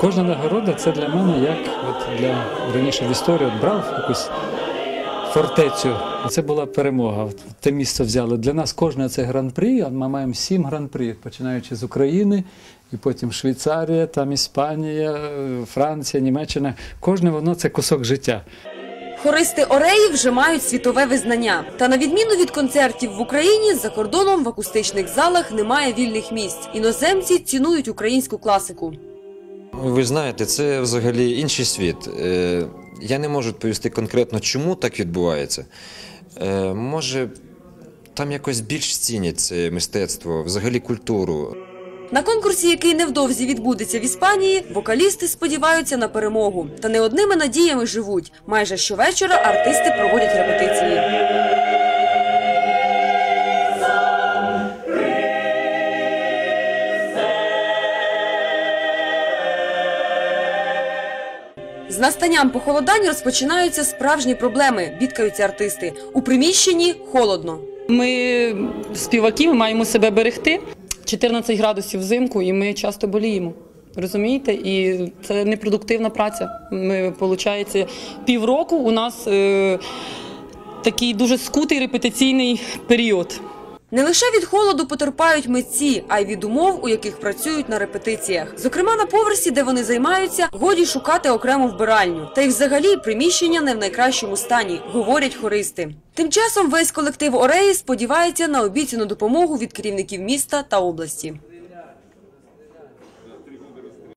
Кожна нагорода це для мене як от для раніше в історії от брав якусь фортецю. Це була перемога. Те місце взяли. Для нас кожне це гран-прі, а ми маємо сім гран-прі, починаючи з України, і потім Швейцарія, там Іспанія, Франція, Німеччина. Кожне воно це кусок життя. Хористи Ореї вже мають світове визнання. Та на відміну від концертів в Україні, за кордоном в акустичних залах немає вільних місць. Іноземці цінують українську класику. Ви знаєте, це взагалі інший світ. Е, Я не можу відповісти конкретно, чому так відбувається. Е, Може, там якось більш цінять це мистецтво, взагалі культуру. На конкурсі, який невдовзі відбудеться в Іспанії, вокалісти сподіваються на перемогу. Та не одними надіями живуть. Майже щовечора артисти проводять репетиції. З настанням похолодань розпочинаються справжні проблеми, бідкаються артисти. У приміщенні холодно. Ми співаки, ми маємо себе берегти. 14 градусів взимку, і ми часто боліємо. Розумієте? І це непродуктивна праця. Ми, виходить, півроку у нас е, такий дуже скутий репетиційний період. Не лише від холоду потерпають митці, а й від умов, у яких працюють на репетиціях. Зокрема, на поверсі, де вони займаються, годі шукати окрему вбиральню. Та й взагалі приміщення не в найкращому стані, говорять хористи. Тим часом весь колектив Ореї сподівається на обіцяну допомогу від керівників міста та області.